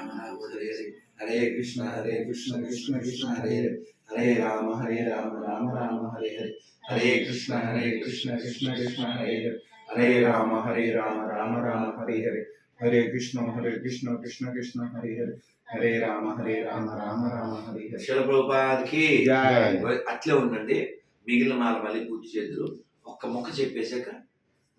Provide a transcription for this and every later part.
రామ హరే కృష్ణ హరే కృష్ణ కృష్ణ కృష్ణ హరే హరే. హరే రామ హరే రామ రామ రామ హరే హరే. హరే కృష్ణ హరే కృష్ణ కృష్ణ కృష్ణ హరే హరే. హరే రామ హరే రామ రామ రామ హరే హరే. హరే కృష్ణ హరే కృష్ణ కృష్ణ కృష్ణ హరే హరే. హరే రామ హరే రామ రామ రామ హరే హరే. శిలప్రభుపాదికి. అట్లే ఉండండి. మిగిలిన మాల మళ్ళీ పూర్తి చేద్దరు. ఒక్క మొక్క చెప్పేశాక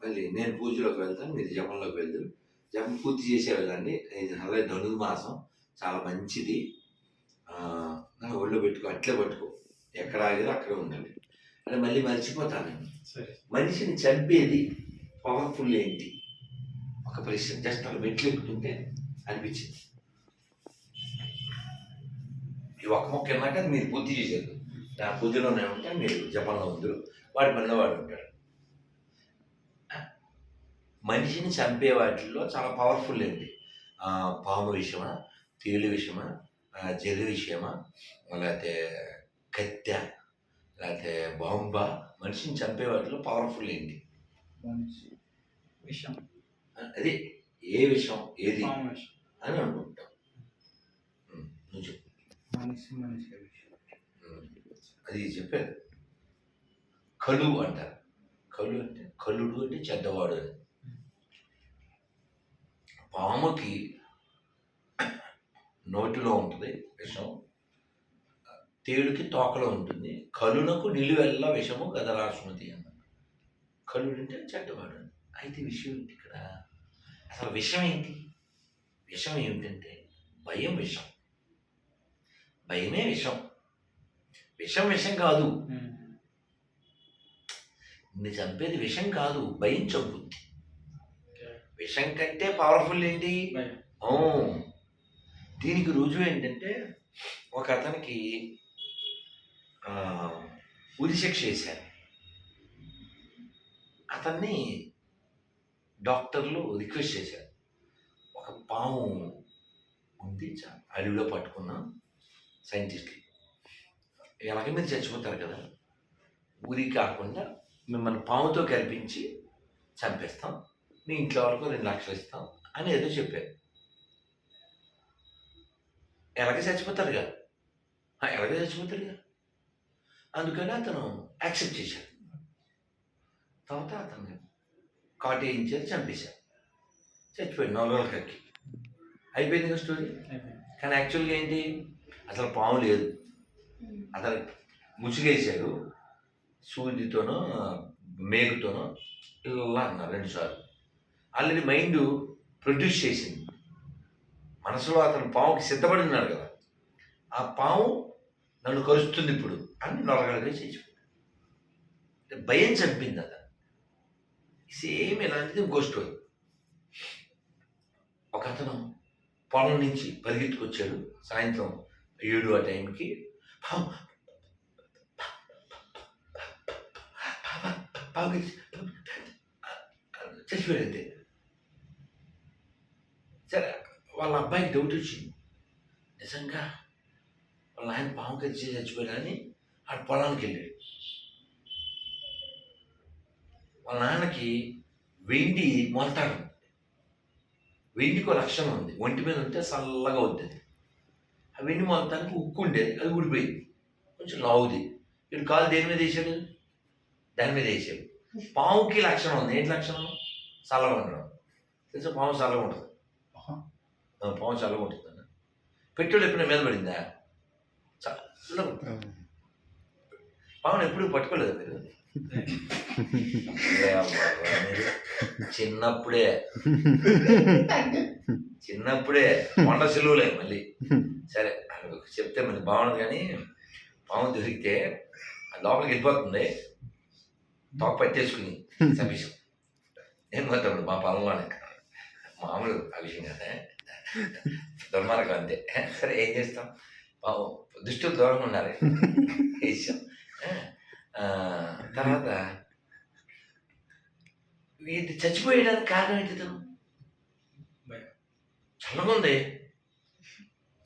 మళ్ళీ నేను పూజలోకి వెళ్తాను మీరు జపంలోకి వెళ్తారు జపం పూర్తి చేసే వెళ్ళండి ఇది అలాగే ధనుర్మాసం చాలా మంచిది. ఒళ్ళో పెట్టుకో అట్లే పట్టుకో. ఎక్కడ ఆగిదో అక్కడే ఉండండి. అంటే మళ్ళీ మర్చిపోతాను మనిషిని చంపేది పవర్ఫుల్ ఏంటి? ఒక ప్రశ్న. జస్ట్ అలా మెట్లు ఎక్కుతుంటే అనిపించింది. ఈ ఒక్క మొక్క అది మీరు పూర్తి చేసేది. నా పూజలోనే ఉంటే మీరు జపంలో ఉందరు. వాడి పనిలో వాడు ఉంటాడు. మనిషిని చంపే వాటిల్లో చాలా పవర్ఫుల్ ఏంటి ఆ, పాము విషయమా తేలు విషయమా జరి విషయమా లేకపోతే కత్తె లేకపోతే బాంబ మనిషిని చంపే వాటిలో పవర్ఫుల్ ఏంటి మనిషి విషం. అది ఏ విషయం ఏది అని అనుకుంటాం. నువ్వు చెప్పు. మనిషి మనిషి అది చెప్పారు. కలు అంటారు. కలు అంటే కలుడు అంటే చెడ్డవాడు అని. పాముకి నోటిలో ఉంటుంది విషం తేలుకి తోకలో ఉంటుంది కలునకు నిలువెల్ల విషము గదరాసుమతి అన్నారు కలుడు అంటే చెడ్డవాడు. అయితే విషయం ఏంటి ఇక్కడ? అసలు విషం ఏంటి? విషం ఏమిటంటే భయం విషం. భయమే విషం. విషం విషం కాదు. నిన్ను చంపేది విషం కాదు భయం చంపుద్ది. విషం కంటే పవర్ఫుల్ ఏంటి? దీనికి రుజువు ఏంటంటే ఒక అతనికి ఆ, ఉరి శిక్ష వేశారు అతన్ని డాక్టర్లు రిక్వెస్ట్ చేశారు. ఒక పాము ఉంది అడవిలో పట్టుకున్నాం సైంటిస్ట్కి. ఎలాగ మీరు చచ్చిపోతారు కదా ఉరి కాకుండా మిమ్మల్ని పాముతో కల్పించి చంపేస్తాం. మీ ఇంట్లో వరకు రెండు లక్షలు ఇస్తాం అని ఏదో చెప్పారు. ఎలాగ చచ్చిపోతారుగా ఎలాగ చచ్చిపోతారుగా అందుకని అతను యాక్సెప్ట్ చేశాడు తర్వాత అతను కాటు వేయించారు చంపేశారు. చచ్చిపోయాడు నాలుగు కక్కి. అయిపోయింది కదా స్టోరీ కానీ యాక్చువల్గా ఏంటి? అసలు పాము లేదు. అతను ముసుగేశాడు. సూదితోనో మేకుతోనో ఇలా అన్నారు రెండుసార్లు ఆల్రెడీ మైండ్ ప్రొడ్యూస్ చేసింది. మనసులో అతను పాముకి సిద్ధపడి ఉన్నాడు కదా. ఆ పాము నన్ను కరుస్తుంది ఇప్పుడు అని నొరగడగా చేసి భయం చంపింది అదా సేమ్ ఇలాంటిది ఇంకో స్టోరీ. ఒక అతను పొలం నుంచి పరిగెత్తుకొచ్చాడు సాయంత్రం ఏడు ఆ టైంకి. చచ్చిపోయాడు అంతే సరే వాళ్ళ అబ్బాయికి డౌట్ వచ్చింది నిజంగా వాళ్ళ ఆయన పాము కరిచి చచ్చిపోయాడు అని ఆ పొలానికి వెళ్ళాడు వాళ్ళ నాన్నకి వెండి మొలతాడు వెండికి ఒక లక్షణం ఉంది ఒంటి మీద ఉంటే చల్లగా అవుతుంది ఆ వెండి మొలతానికి ఉక్కు ఉండేది అది ఊడిపోయింది కొంచెం లావుది వీడు కాలు దేని మీద వేసాడు దాని మీద వేసాడు పాముకి లక్షణం ఉంది ఏంటి లక్షణం చల్లగా ఉండడం తెలుసు పాము చల్లగా ఉంటుంది ఆ, పాము చల్లగా ఉంటుంది అన్న పెట్రోల్ ఎప్పుడైనా మీద పడిందా? ఉంటుంది. పామును ఎప్పుడు పట్టుకోలేదు మీరు? చిన్నప్పుడే. చిన్నప్పుడే కొండ సెలువులే మళ్ళీ. సరే చెప్తే మళ్ళీ బాగుండదు కానీ పాము దొరికితే లోపలికి వెళ్ళిపోతుంది. తోక పట్టేసుకుని సఫిషం ఏం పోతాడు మా పొలంలోనే మామూలు ఆ విషయం కదా. దుర్మార్గం అంతే. సరే ఏం చేస్తాం? పాపం దుష్టులు దూరంగా ఉండాలి ఆ, తర్వాత ఇది చచ్చిపోయడానికి కారణం ఏంటి తను. చల్లగుంది.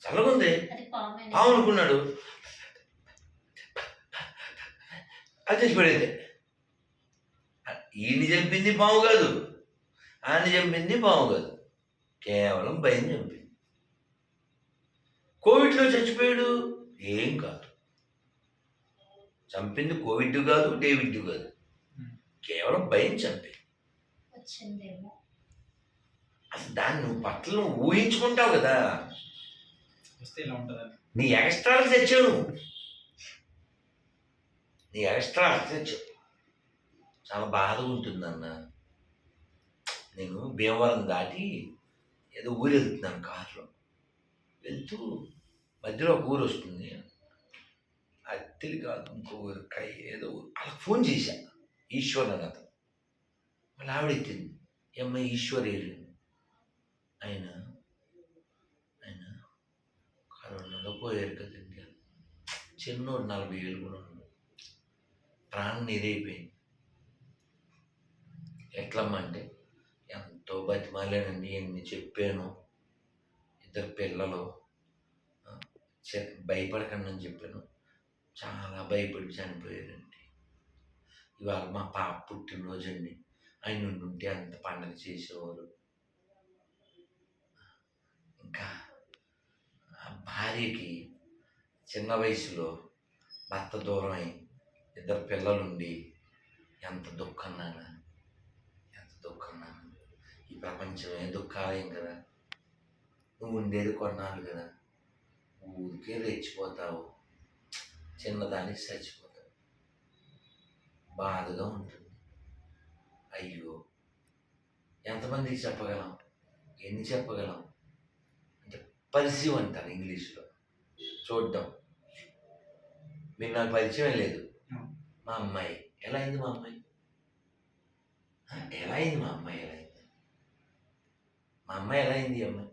చల్లగుంది. పామే పాము అనుకున్నాడు. అది చచ్చిపోయింది. ఈయన్ని చంపింది పాము కాదు. ఆయన చంపింది పాము కాదు. కేవలం భయం చంపింది కోవిడ్లో చచ్చిపోయాడు? ఏం కాదు. చంపింది కోవిడ్ కాదు డేవిడ్ కాదు. కేవలం భయం చంపింది. అసలు దాన్ని నువ్వు పట్ల నువ్వు ఊహించుకుంటావు కదా. నీ ఎక్స్ట్రాలు తెచ్చావు నువ్వు. నీ ఎక్స్ట్రా తెచ్చావు. చాలా బాధ ఉంటుందన్న. నేను భీమవరం దాటి ఏదో ఊరు వెళ్తున్నాను కారులో. వెళ్తూ మధ్యలో ఒక ఊరు వస్తుంది. అత్తిలి కాదు ఇంకో ఊరు కై ఏదో ఊరు. అలా ఫోన్ చేశా ఈశ్వర్ అని అతను. మళ్ళీ ఆవిడ ఎత్తింది ఏమ్మ ఈశ్వర్ ఏడు ఆయన ఆయన కరోనాలో పోయారు కదండి చిన్నోడు నలభై ఏళ్ళు కూడా ఉన్నాడు. ప్రాణం నీరైపోయింది ఎట్లమ్మా అంటే ఎంతో బతిమాలేనండి ఎన్ని చెప్పాను. ఇద్దరు పిల్లలు. భయపడకండి అని చెప్పాను. చాలా భయపడి చనిపోయారండి. ఇవాళ మా పాప పుట్టినరోజు అండి ఆయన ఉంటే అంత పండగ చేసేవారు. ఇంకా ఆ భార్యకి చిన్న వయసులో భర్త దూరం అయి ఇద్దరు పిల్లలుండి ఎంత దుఃఖం నాన్న. ఎంత దుఃఖం నాన్న. ఈ ప్రపంచమే దుఃఖాలయం కదా? నువ్వు ఉండేది కొన్నాళ్ళు కదా. ఊరికే రెచ్చిపోతావు చిన్నదానికి చచ్చిపోతావు. బాధగా ఉంటుంది. అయ్యో ఎంతమందికి చెప్పగలం? ఎన్ని చెప్పగలం? అంటే పరిచయం అంటారు ఇంగ్లీష్లో. చూడడం. మీరు నాకు పరిచయం లేదు. మా అమ్మాయి. ఎలా అయింది మా అమ్మాయి? ఎలా అయింది మా అమ్మాయి? ఎలా అయింది? మా అమ్మాయి ఎలా అయింది ఈ అమ్మాయి?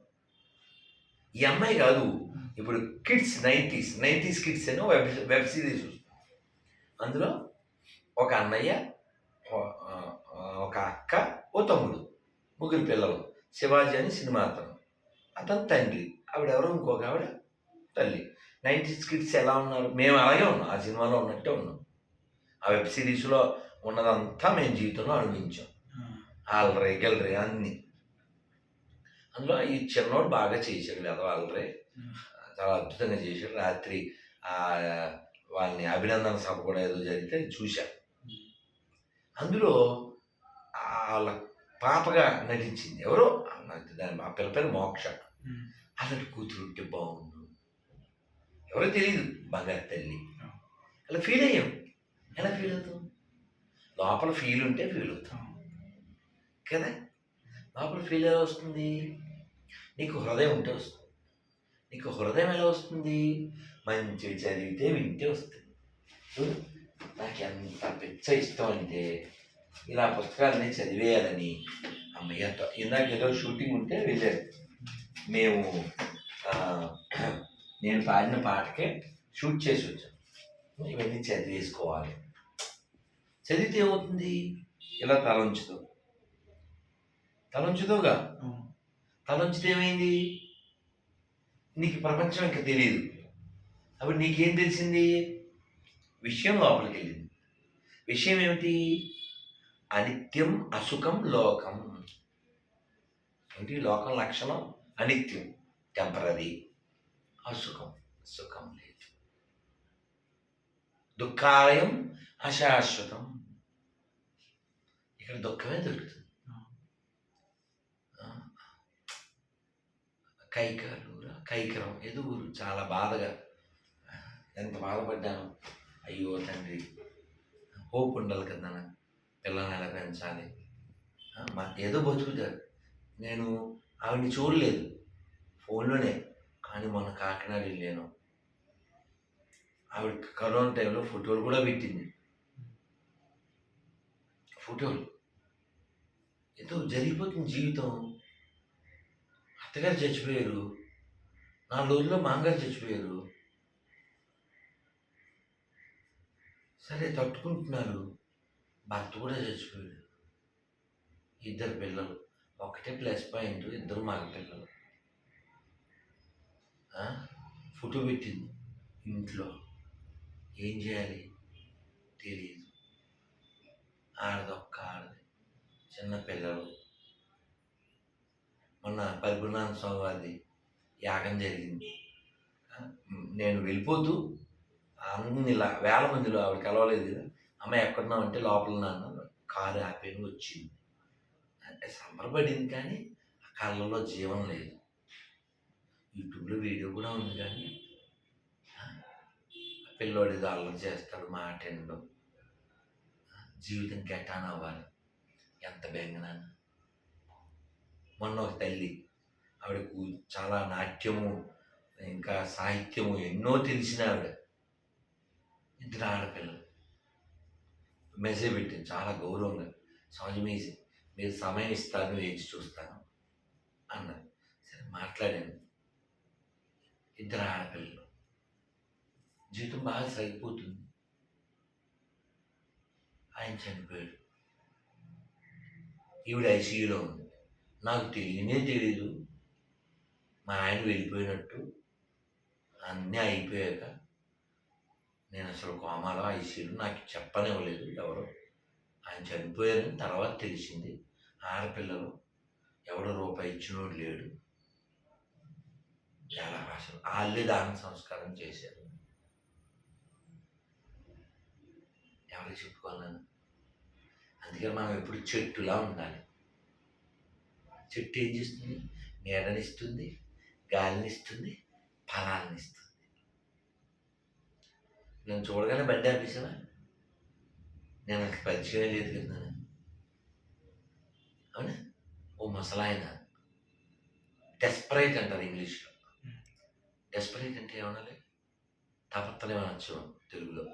ఈ అమ్మాయి కాదు ఇప్పుడు కిడ్స్ నైంటీస్ నైంటీస్ కిడ్స్ అని వెబ్ వెబ్ సిరీస్ అందులో ఒక అన్నయ్య ఒక అక్క ఓ తమ్ముడు ముగ్గురు పిల్లలు శివాజీ అని సినిమా అతను. అతను తండ్రి ఆవిడెవరో ఇంకొక ఆవిడ తల్లి. నైంటీస్ కిడ్స్ ఎలా ఉన్నారు? మేము అలాగే ఉన్నాం ఆ సినిమాలో ఉన్నట్టే ఉన్నాం. ఆ వెబ్ సిరీస్లో ఉన్నదంతా మేము జీవితంలో అనుభవించాం. ఆల్రే గెలరే అన్నీ. అందులో ఈ చిన్నోడు బాగా చేశాడు కదా ఆల్రే చాలా అద్భుతంగా చేశాడు. రాత్రి ఆ వాళ్ళని అభినందన సభ కూడా ఏదో జరిగితే చూశా. అందులో వాళ్ళ పాపగా నటించింది ఎవరో? దాని ఆ పిల్ల పేరు మోక్ష. అలాంటి కూతురు ఉంటే బాగుండు. ఎవరో తెలియదు బంగారు తల్లి. అలా ఫీల్ అయ్యాం. ఎలా ఫీల్ అవుతాం? లోపల ఫీల్ ఉంటే ఫీల్ అవుతాం. కదా? లోపల ఫీల్ ఎలా వస్తుంది? నీకు హృదయం ఉంటే వస్తుంది. నీకు హృదయం ఎలా వస్తుంది? మంచి చదివితే వింటే వస్తుంది. నాకు ఎంత పిచ్చ ఇష్టం అంటే ఇలా పుస్తకాలని చదివేయాలని అమ్మయ్యతో ఇందాక ఏదో షూటింగ్ ఉంటే వెళ్ళారు. మేము నేను పాడిన పాటకే షూట్ చేసి వచ్చాను ఇవన్నీ చదివేసుకోవాలి. చదివితే ఏమవుతుంది? ఇలా తలంచుతావు తలంచుతావుగా తలంచితే ఏమైంది నీకు ప్రపంచం ఇంకా తెలియదు అప్పుడు నీకేం తెలిసింది? విషయం లోపలికి వెళ్ళింది విషయం ఏమిటి? అనిత్యం అసుఖం లోకం. ఏంటి? లోకం లక్షణం? అనిత్యం. టెంపరీ అసుఖం. సుఖం లేదు. దుఃఖాలయం అశాశ్వతం. ఇక్కడ దుఃఖమే దొరుకుతుంది ఆ, కైకలూరు కైకరం ఏదో ఊరు చాలా బాధగా ఎంత బాధపడ్డాను. అయ్యో తండ్రి హోప్ ఉండాలి కదా పిల్లల్ని ఎలా పెంచాలి? మా ఏదో బతుకుతారు నేను ఆవిడని చూడలేదు ఫోన్లోనే కానీ మొన్న కాకినాడ వెళ్ళాను. ఆవిడ కరోనా టైంలో ఫోటోలు కూడా పెట్టింది. ఫోటోలు? ఏదో జరిగిపోతుంది జీవితం. అత్తగారు చచ్చిపోయారు. నాలుగు రోజుల్లో మామగారు చచ్చిపోయారు. సరే తట్టుకుంటున్నారు. భర్త కూడా చచ్చిపోయాడు. ఇద్దరు పిల్లలు. ఒకటే ప్లస్ పాయింట్ ఇద్దరు మగ పిల్లలు. ఫోటో పెట్టింది ఇంట్లో. ఏం చేయాలి? తెలియదు ఆడదొక్క ఆడది. చిన్న పిల్లలు. మొన్న పరిపూర్ణానంద స్వామి వారిది యాగం జరిగింది. నేను వెళ్ళిపోతూ అన్ని వేల మందిలో ఆవిడ కలవలేదు కదా. అమ్మ ఎక్కడున్నావు అంటే లోపల నాన్న కారు ఆపేను వచ్చింది. అంటే సంబరపడింది కానీ ఆ కళ్ళలో జీవం లేదు. యూట్యూబ్లో వీడియో కూడా ఉంది కానీ పిల్లోడు ఏదో అల్లరి చేస్తాడు మాట వినడం. జీవితం కెటాన్ అవ్వాలి. ఎంత బెంగనాన్ని మొన్న ఒక తల్లి. ఆవిడకు చాలా నాట్యము ఇంకా సాహిత్యము ఎన్నో తెలిసిన ఆవిడ. ఇద్దరు ఆడపిల్లలు. మెసేజ్ పెట్టాను చాలా గౌరవంగా. స్వామి మీరు సమయం ఇస్తాను వేచి చూస్తాను అన్నారు. సరే మాట్లాడాను. ఇద్దరు ఆడపిల్లలు. జీవితం బాగా సరిపోతుంది. ఆయన చనిపోయాడు. ఈవిడ ఐసీయూలో ఉంది. నాకు తెలియనే తెలీదు. మా ఆయన వెళ్ళిపోయినట్టు. అన్నీ అయిపోయాక నేను అసలు కోమాలో ఐసీయూలో నాకు చెప్పనివ్వలేదు ఎవరు. ఆయన చనిపోయారని తర్వాత తెలిసింది. ఆడపిల్లలు ఎవడు రూపాయి ఇచ్చినోడు లేడు. చాలా అసలు వాళ్ళే దాన సంస్కారం చేశారు. ఎవరికి చెప్పుకోవాలని అందుకని మనం ఎప్పుడు చెట్టులా ఉండాలి. చెట్టు ఏం చేస్తుంది? నీడనిస్తుంది గాలినిస్తుంది ఫలాన్ని ఇస్తుంది నేను చూడగానే బండి ఆపేసావా? నేను పరిచయం లేదు కదా అవునా? ఓ ముసలాయన. డెస్పరేట్ అంటారు ఇంగ్లీష్లో. డెస్పరేట్ అంటే ఏమనాలి తాపత్రయం అనొచ్చు తెలుగులో?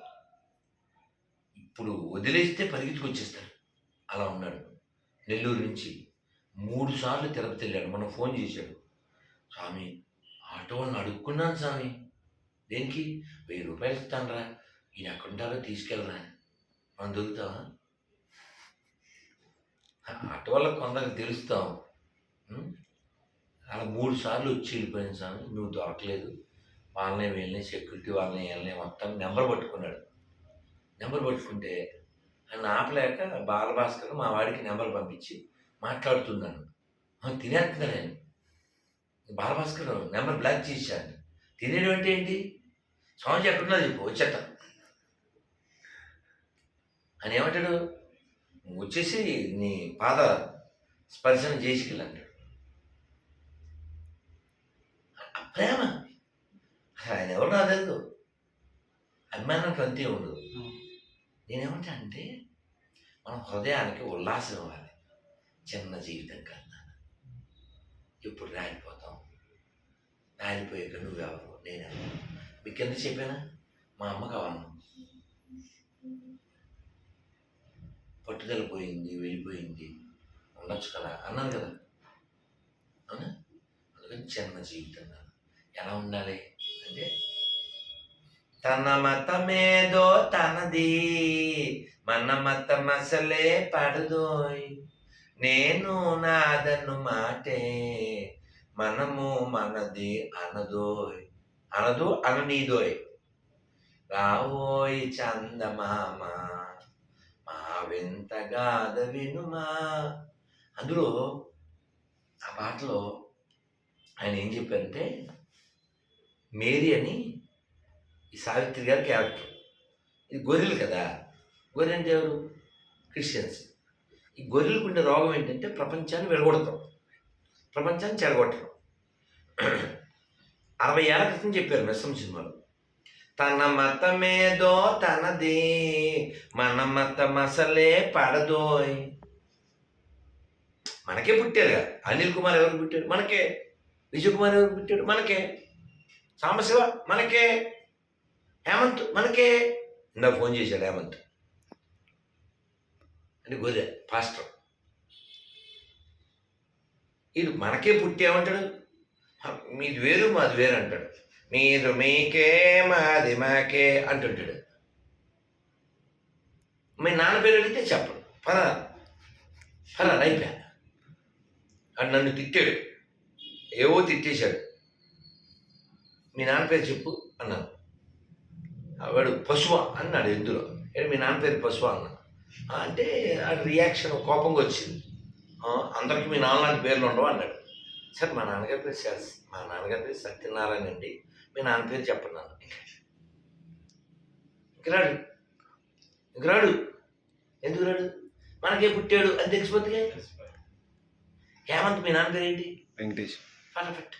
ఇప్పుడు వదిలేస్తే పరిగెత్తుకు వచ్చేస్తాడు అలా ఉన్నాడు. నెల్లూరు నుంచి. మూడు సార్లు తిరుపతి వెళ్ళాడు. మనం ఫోన్ చేశాడు. స్వామి ఆటో వాళ్ళని అడుక్కున్నాను స్వామి. దేనికి? వెయ్యి రూపాయలు ఇస్తానరా. ఈయన ఎక్కడుంటారో తీసుకెళ్ళరా. మనం దొరుకుతావా? ఆటో వాళ్ళకి కొందరికి తెలుస్తాం. అలా మూడు సార్లు వచ్చి వెళ్ళిపోయింది స్వామి. నువ్వు దొరకలేదు. వాళ్ళని వీళ్ళని సెక్యూరిటీ వాళ్ళని వీళ్ళని మొత్తం నెంబర్ పట్టుకున్నాడు. నెంబర్ పట్టుకుంటే ఆయన ఆపలేక బాలభాస్కర్ మా వాడికి నెంబర్ పంపించి మాట్లాడుతున్నాను. ఆ, తినేస్తున్నాడు ఆయన బాలభాస్కర్ నెంబర్ బ్లాక్ చేశాను తినేయడం అంటే ఏంటి? స్వామి ఎక్కడున్నా చెప్పు వచ్చేట అని ఏమంటాడు? "నువ్వు వచ్చేసి నీ పాద స్పర్శన చేసుకెళ్ళంటాడు ఆ ప్రేమ. ఆయన ఎవరు నాకు తెలియదు అభిమానానికి అంతే ఉండదు. నేనేమంటా అంటే మన హృదయానికి ఉల్లాసం ఇవ్వాలి. చిన్న జీవితం కన్నా ఇప్పుడు రాలిపోతాం రాలిపోయాక నువ్వెవరు నేనెవరు మీకు ఎంత చెప్పానా? మా అమ్మ కావాలను పట్టుదల పోయింది వెళ్ళిపోయింది. ఉండొచ్చు కదా? అన్నాను కదా? అవునా? అందుకని చిన్న జీవితం ఎలా ఉండాలి? అంటే తన మతమేదో తనది. మన మతం అసలే పడదోయ్. నేను నాదన్ను మాటే మనము మనది అనదోయ్ అనదు అననీదోయ్. రావోయ్ చందమామ మా వింత గాథ వినుమా. అందులో ఆ పాటలో ఆయన ఏం చెప్పారంటే మేరీ అని ఈ సావిత్రి గారి క్యారెక్టర్. ఇది గొర్రెలు కదా. గొర్రె అంటే ఎవరు? క్రిస్టియన్స్ ఈ గొర్రెలకు ఉండే రోగం ఏంటంటే ప్రపంచాన్ని వెలగొడతాం ప్రపంచాన్ని చెడగొట్టడం. అరవై ఏళ్ళ క్రితం చెప్పారు మెస్సం సినిమాలో. తన మతమేదో తనది మన మతం అసలే పడదోయ్. మనకే పుట్టారుగా అనిల్ కుమార్ ఎవరు పుట్టాడు? మనకే. విజయ్ కుమార్ ఎవరు పుట్టాడు? మనకే. సాంబశివ? మనకే. హేమంత్? మనకే. ఇందా ఫోన్ చేశాడు హేమంత్. అని గొర్రె పాస్టర్. ఇది మనకే పుట్టామంటాడు మీది వేరు మాది వేరు అంటాడు. మీరు మీకే మాది మాకే అంటుంటాడు. మీ నాన్న పేరు అడిగితే చెప్పడు. పద పద అయిపోయా. అని నన్ను తిట్టాడు. ఏవో తిట్టేశాడు. మీ నాన్న పేరు చెప్పు అన్నాను. వాడు పశువ అన్నాడు ఎందులో మీ నాన్న పేరు పశువ అన్నాను. అంటే ఆ రియాక్షన్ కోపంగా వచ్చింది "ఆ, అందరికీ మీ నాన్న లాంటి పేర్లు ఉండవు అన్నాడు. సార్ మా నాన్నగారి పేరు శాస్ మా నాన్నగారి పేరు సత్యనారాయణ అండి. మీ నాన్న పేరు చెప్పండి నాన్న. ఇంక రాడు ఇంక రాడు ఎందుకు రాడు? మనకే పుట్టాడు. అని తెలిసిపోతుంది హేమంత్ మీ నాన్న పేరు ఏంటి వెంకటేష్. ఫటాఫట్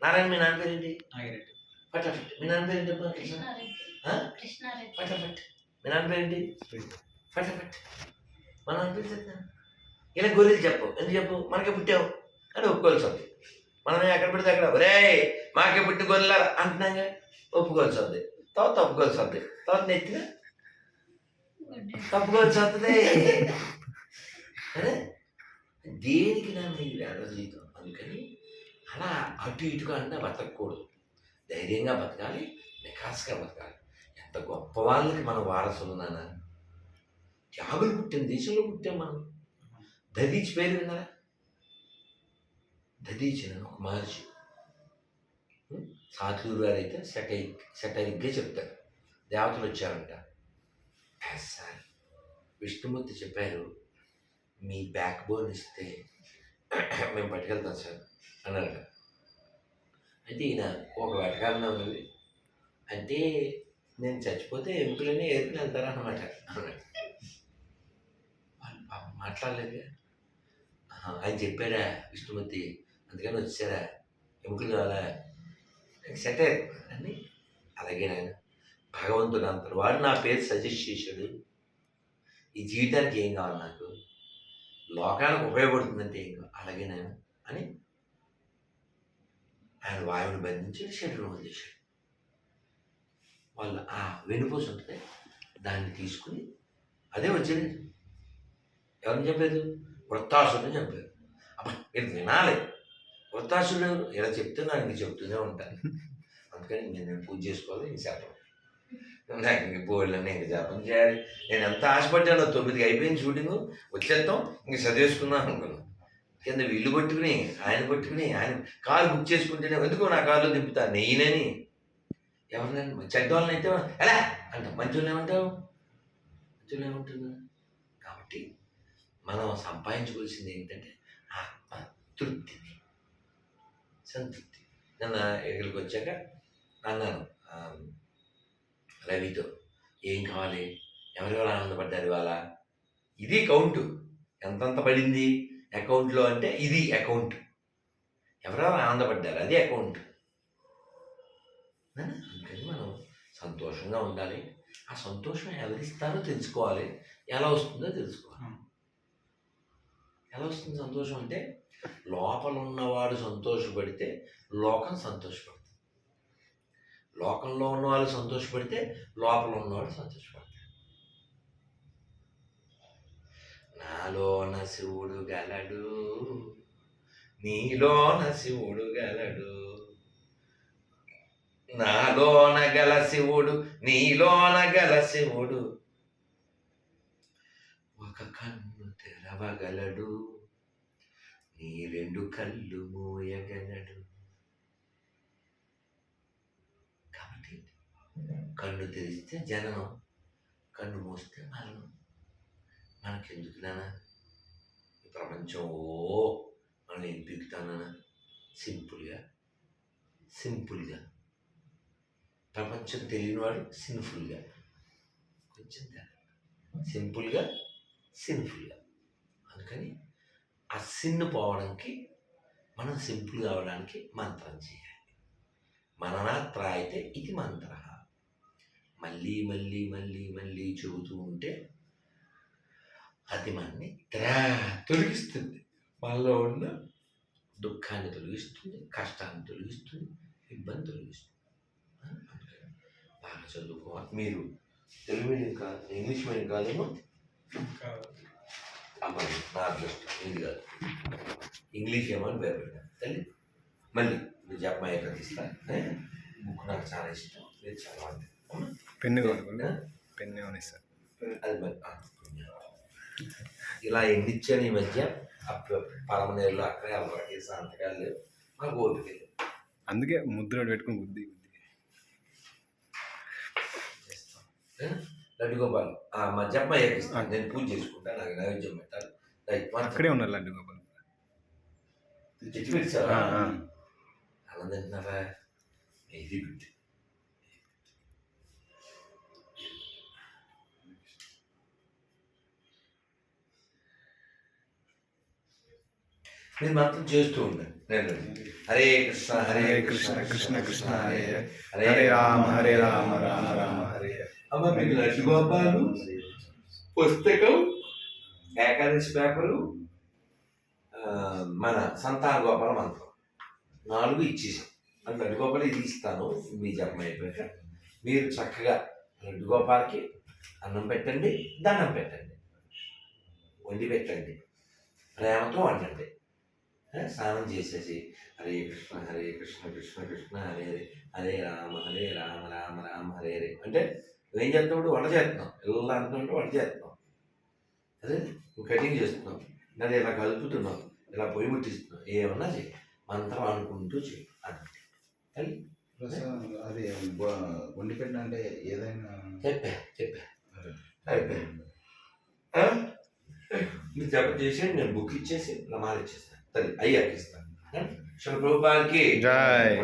నారాయణ మీ నాన్న పేరు ఏంటి నాగిరెడ్డి. ఫటాఫట్ మీ నాన్న పేరు ఏంటి అబ్బా? కృష్ణారెడ్డి ఆ? కృష్ణారెడ్డి. ఫటాఫట్ మీ నాన్న పేరు ఏంటి ఫటాఫట్ మనం అనిపిస్తుందా ఇలా గొర్రెలు చెప్పు ఎందుకు చెప్పు మనకే పుట్టావు. అని ఒప్పుకోవాల్సి ఉంది మనం ఎక్కడ పెడితే అక్కడ. ఒరే మాకే పుట్టి గొర్రెల అంటున్నాగా ఒప్పుకోవాల్సి ఉంది తర్వాత ఒప్పుకోవాల్సి ఉంది తర్వాత నెత్తిన? తప్పుకోవాల్సి వస్తుంది దేనికి నన్ను ఈ వేద జీవితం? అందుకని అలా అటు ఇటుగా అంటే బతకూడదు ధైర్యంగా బతకాలి. నికాస్గా బతకాలి. ఎంత గొప్ప వాళ్ళకి మనం వారసులు నాన్న. త్యాగులు పుట్టిన దేశంలో పుట్టాం మనం. దదీచి పేరు విన్నారా? దదీచిన ఒక మహర్షి. సాతూరు గారు అయితే సెటై సెటైరిక్గా చెప్తారు. దేవతలు వచ్చారంట. "ఎస్ సార్ విష్ణుమూర్తి చెప్పారు మీ బ్యాక్ బోన్ ఇస్తే మేము పట్టుకెళ్తాం సార్ అన్నారట అయితే ఈయన ఒక వెటకాలనే ఉన్నది. అంటే నేను చచ్చిపోతే ఎముకలన్నీ ఏరుకుని వెళ్తారా అనమాట అన్నాడు మాట్లాడలేదు. ఆయన చెప్పారా విష్ణుమూర్తి? అందుకని వచ్చారా? ఎముకలు కావాలా సెటే అని అలాగే నాయన. భగవంతుడు అంటారు వాడు నా పేరు సజెస్ట్ చేశాడు. ఈ జీవితానికి ఏం కావాలి నాకు? లోకానికి ఉపయోగపడుతుందంటే ఏం కావాలి? అలాగే నేను అని ఆయన వాయువుని బంధించి శరీరం చేశాడు. వాళ్ళు ఆ వెనుపోసి ఉంటుంది. దాన్ని తీసుకుని అదే వచ్చేది ఎవరిని చెప్పలేదు వృత్తాసుని చెప్పారు అబ్బా మీరు వినాలి. వృత్తాసుడు ఇలా చెప్తే నాకు చెప్తూనే ఉంటాను అందుకని నేను పూజ చేసుకోవాలి ఇంక శాపం నాకు ఇంక బోర్డులన్నీ ఇంక జపం చేయాలి. నేను ఎంత ఆశపడ్డానో తొమ్మిదికి అయిపోయింది షూటింగ్ వచ్చేద్దాం ఇంక చదివేసుకుందాం అనుకున్నాను కింద వీళ్ళు పట్టుకుని ఆయన పట్టుకుని ఆయన కారు బుక్ చేసుకుంటేనే ఎందుకో నా కారులో దింపుతా? నెయ్యినని ఎవరినైనా చెడ్డవాళ్ళని అయితే ఎలా? అంట మంచోళ్ళు ఏమంటావు? మంచోళ్ళు ఏమంటున్నా కాబట్టి మనం సంపాదించుకోవాల్సింది ఏంటంటే ఆత్మ తృప్తిని సంతృప్తి. నిన్న ఇక్కడికి వచ్చాక అన్నాను రవితో ఏం కావాలి? ఎవరెవరు ఆనందపడ్డారు ఇవాళ? ఇది కౌంటు ఎంతంత పడింది అకౌంట్లో అంటే ఇది అకౌంట్. ఎవరెవరు ఆనందపడ్డారు అది అకౌంట్. అందుకని మనం సంతోషంగా ఉండాలి. ఆ సంతోషం ఎవరిస్తారో తెలుసుకోవాలి. ఎలా వస్తుందో తెలుసుకోవాలి. ఎలా వస్తుంది సంతోషం అంటే లోపల ఉన్నవాడు సంతోషపడితే లోకం సంతోషపడుతుంది. లోకంలో ఉన్నవాళ్ళు సంతోషపడితే లోపల ఉన్నవాడు సంతోషపడతాడు నాలోన శివుడు గలడు నీలోన శివుడు గలడు. నాలోన గల శివుడు నీలోన గల శివుడు ఒక కన్ను నీ రెండు కళ్ళు మోయగలడు. కాబట్టి కన్ను తెరిస్తే జననం కన్ను మూస్తే మరణం. మనకెందుకు నానా ఈ ప్రపంచం ఓ మనం ఏం పీకుతానా సింపుల్గా సింపుల్గా. ప్రపంచం తెలియనివాడు సిన్ఫుల్గా కొంచెం సింపుల్గా సింపుల్గా. సిన్ఫుల్గా అందుకని ఆ సిన్ పోవడానికి మనం సింపుల్ కావడానికి మంత్రం చేయాలి. మననాత్ర అయితే ఇది మంత్ర. మళ్ళీ మళ్ళీ మళ్ళీ మళ్ళీ చెబుతూ ఉంటే అది మనని త్రా- తొలగిస్తుంది. మనలో ఉన్న దుఃఖాన్ని తొలగిస్తుంది కష్టాన్ని తొలగిస్తుంది ఇబ్బంది తొలగిస్తుంది. బాగా చదువుకోవాలి. మీరు తెలుగు మీడియం కాదు ఇంగ్లీష్ మీడియం కాదేమో? ఇంకా అమ్మ నా అదృష్టం ఇది కాదు. ఇంగ్లీష్ ఏమో అని పేరు పెట్టాను. మళ్ళీ నువ్వు చెప్పమయ్య కథిస్తా బుక్ నాకు చాలా ఇష్టం. చదవండి అవునా? పెన్ను ఆ? పెన్ను ఏమని సార్ అది మరి ఇలా ఎన్ని ఇచ్చాను ఈ మధ్య? పలమనేరులో అక్కడే అలవాటు చేసి అంతకాలు లేవు. మాకు ఓపిక లేదు. అందుకే ముద్ర పెట్టుకుని బుద్ధి బుద్ధి? లడ్డు గోపాల్. మా జప్పయ్య నేను పూజ చేసుకుంటాను నాకు నైవేద్యం పెట్టాలి అక్కడే ఉన్నారు లడ్డు గోపాల్. తెచ్చి పెట్టారా అలా మీరు మాత్రం చేస్తూ ఉండండి. హరే కృష్ణ హరే కృష్ణ కృష్ణ కృష్ణ హరే హరే రామ హరే రామ రామ రామ హరే. అమ్మ మీకు లడ్డు గోపాలు పుస్తకం ఏకాదశి పేపరు మన సంతాన గోపాల మంత్రం. నాలుగు ఇచ్చేసాం. అది లడ్డు గోపాలే ఇది ఇస్తాను మీ జపం అయిపోయాక. మీరు చక్కగా లడ్డు గోపాలకి అన్నం పెట్టండి దండం పెట్టండి. వండి పెట్టండి. ప్రేమతో వండండి. స్నానం చేసేసి హరే కృష్ణ హరే కృష్ణ కృష్ణ కృష్ణ హరే హరే హరే రామ హరే రామ రామ రామ హరే హరే. అంటే ఏం చేస్తాడు వంట చేస్తున్నాం ఇలా అనుకుంటే వంట చేస్తున్నాం అదే నువ్వు కటింగ్ చేస్తున్నాం లేదా ఇలా కలుపుతున్నాం ఇలా పొయ్యి ముట్టిస్తున్నాం ఏమన్నా చేయి. మంత్రం అనుకుంటూ చేయి. అంతే. అది అది బ- వండి పెట్టిన అంటే ఏదైనా చెప్పా చెప్పా? మీరు జప చేసి నేను బుక్ ఇచ్చేసి ప్రమాణం ఇచ్చేస్తాను. సరే అయ్యాక ఇస్తాను. శివ ప్రభుపాలకి జై.